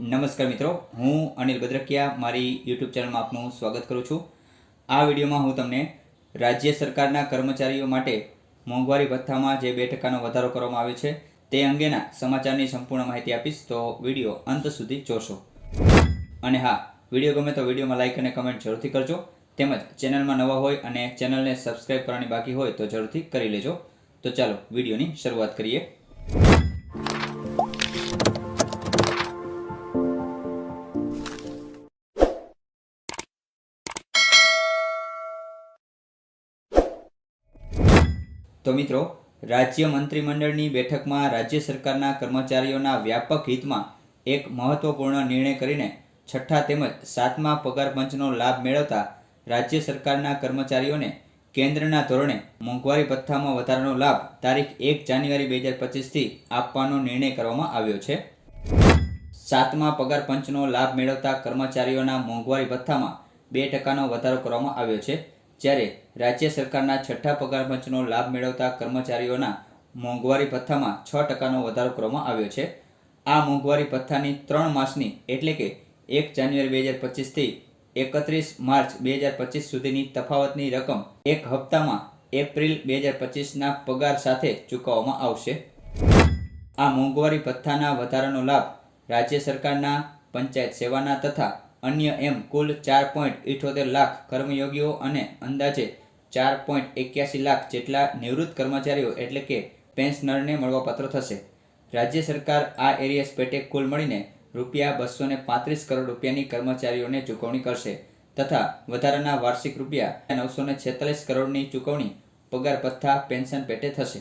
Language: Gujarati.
નમસ્કાર મિત્રો, હું અનિલ બદ્રકિયા, મારી યુટ્યુબ ચેનલમાં આપનું સ્વાગત કરું છું. આ વિડીયોમાં હું તમને રાજ્ય સરકારના કર્મચારીઓ માટે મોંઘવારી ભથ્થામાં જે બે ટકાનો વધારો કરવામાં આવ્યો છે, તે અંગેના સમાચારની સંપૂર્ણ માહિતી આપીશ, તો વીડિયો અંત સુધી જોશો. અને હા, વીડિયો ગમે તો વિડીયોમાં લાઇક અને કમેન્ટ જરૂરથી કરજો. તેમજ ચેનલમાં નવા હોય અને ચેનલને સબસ્ક્રાઇબ કરવાની બાકી હોય તો જરૂરથી કરી લેજો. તો ચાલો વિડીયોની શરૂઆત કરીએ. તો મિત્રો, રાજ્ય મંત્રીમંડળની બેઠકમાં રાજ્ય સરકારના કર્મચારીઓના વ્યાપક હિતમાં એક મહત્વપૂર્ણ નિર્ણય કરીને છઠ્ઠા તેમજ સાતમા પગાર પંચનો લાભ મેળવતા રાજ્ય સરકારના કર્મચારીઓને કેન્દ્રના ધોરણે મોંઘવારી ભથ્થામાં વધારાનો લાભ તારીખ એક જાન્યુઆરી બે હજાર પચીસથી આપવાનો નિર્ણય કરવામાં આવ્યો છે. સાતમા પગાર પંચનો લાભ મેળવતા કર્મચારીઓના મોંઘવારી ભથ્થામાં બે ટકાનો વધારો કરવામાં આવ્યો છે. જ્યારે રાજ્ય સરકારના છઠ્ઠા પગાર પંચનો લાભ મેળવતા કર્મચારીઓના મોંઘવારી ભથ્થામાં છ ટકાનો વધારો કરવામાં આવ્યો છે. આ મોંઘવારી ભથ્થાની ત્રણ માસની એટલે કે એક જાન્યુઆરી બે હજાર પચીસથી એકત્રીસ માર્ચ બે હજાર પચીસ સુધીની તફાવતની રકમ એક હપ્તામાં એપ્રિલ બે હજાર પચીસના પગાર સાથે ચૂકવવામાં આવશે. આ મોંઘવારી ભથ્થાના વધારાનો લાભ રાજ્ય સરકારના પંચાયત સેવાના તથા અન્ય એમ કુલ ચાર પોઈન્ટ ઇઠોતેર લાખ કર્મયોગીઓ અને અંદાજે ચાર પોઈન્ટ એક્યાસી લાખ જેટલા નિવૃત્ત કર્મચારીઓ એટલે કે પેન્શનરને મળવાપાત્ર થશે. રાજ્ય સરકાર આ એરિયસ પેટે કુલ મળીને રૂપિયા બસો ને પાંત્રીસ કરોડ રૂપિયાની કર્મચારીઓને ચૂકવણી કરશે તથા વધારાના વાર્ષિક રૂપિયા નવસો ને છેતાલીસ કરોડની ચૂકવણી પગાર ભથ્થા પેન્શન પેટે થશે.